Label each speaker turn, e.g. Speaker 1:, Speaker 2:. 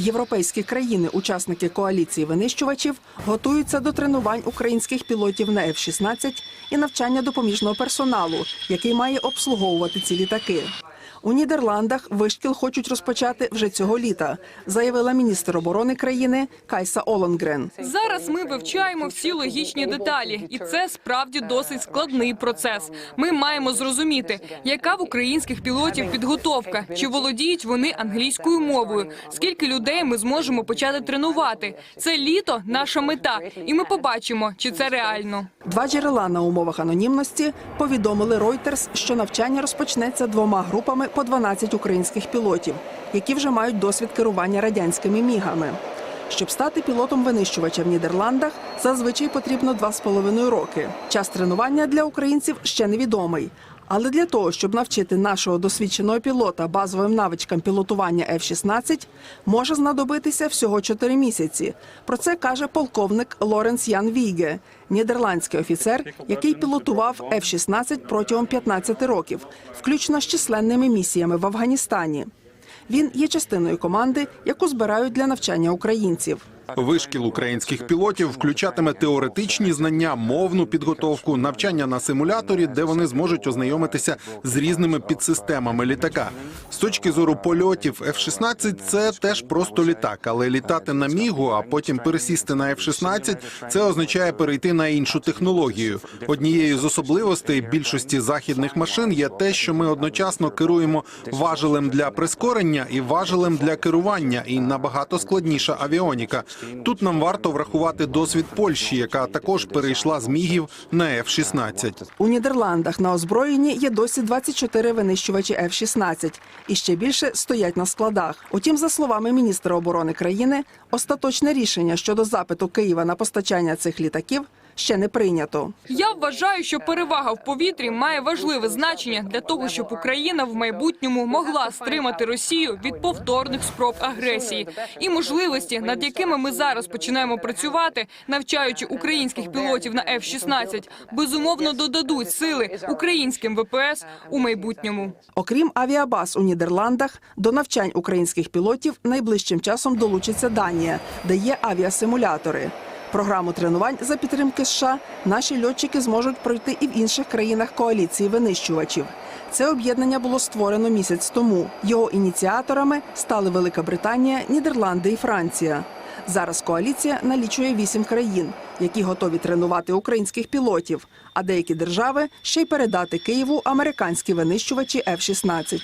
Speaker 1: Європейські країни, учасники коаліції винищувачів, готуються до тренувань українських пілотів на F-16 і навчання допоміжного персоналу, який має обслуговувати ці літаки. У Нідерландах вишкіл хочуть розпочати вже цього літа, заявила міністр оборони країни Кайса Олонгрен.
Speaker 2: Зараз ми вивчаємо всі логічні деталі, і це справді досить складний процес. Ми маємо зрозуміти, яка в українських пілотів підготовка, чи володіють вони англійською мовою, скільки людей ми зможемо почати тренувати. Це літо наша мета, і ми побачимо, чи це реально.
Speaker 1: Два джерела на умовах анонімності повідомили Reuters, що навчання розпочнеться двома групами по 12 українських пілотів, які вже мають досвід керування радянськими мігами. Щоб стати пілотом винищувача в Нідерландах, зазвичай потрібно 2,5 роки. Час тренування для українців ще невідомий. Але для того, щоб навчити нашого досвідченого пілота базовим навичкам пілотування F-16, може знадобитися всього 4 місяці. Про це каже полковник Лоренс Ян Віге, нідерландський офіцер, який пілотував F-16 протягом 15 років, включно з численними місіями в Афганістані. Він є частиною команди, яку збирають для навчання українців.
Speaker 3: Вишкіл українських пілотів включатиме теоретичні знання, мовну підготовку, навчання на симуляторі, де вони зможуть ознайомитися з різними підсистемами літака. З точки зору польотів, F-16 – це теж просто літак, але літати на мігу, а потім пересісти на F-16 – це означає перейти на іншу технологію. Однією з особливостей більшості західних машин є те, що ми одночасно керуємо важелем для прискорення і важелем для керування, і набагато складніша авіоніка. Тут нам варто врахувати досвід Польщі, яка також перейшла з мігів на F-16.
Speaker 1: У Нідерландах на озброєнні є досі 24 винищувачі F-16 і ще більше стоять на складах. Утім, за словами міністра оборони країни, остаточне рішення щодо запиту Києва на постачання цих літаків ще не прийнято.
Speaker 2: Я вважаю, що перевага в повітрі має важливе значення для того, щоб Україна в майбутньому могла стримати Росію від повторних спроб агресії і можливості, над якими ми зараз починаємо працювати, навчаючи українських пілотів на F-16, безумовно додадуть сили українським ВПС у майбутньому.
Speaker 1: Окрім авіабаз у Нідерландах, до навчань українських пілотів найближчим часом долучиться Данія, де є авіасимулятори. Програму тренувань за підтримки США наші льотчики зможуть пройти і в інших країнах коаліції винищувачів. Це об'єднання було створено місяць тому. Його ініціаторами стали Велика Британія, Нідерланди і Франція. Зараз коаліція налічує вісім країн, які готові тренувати українських пілотів. А деякі держави ще й передати Києву американські винищувачі F-16.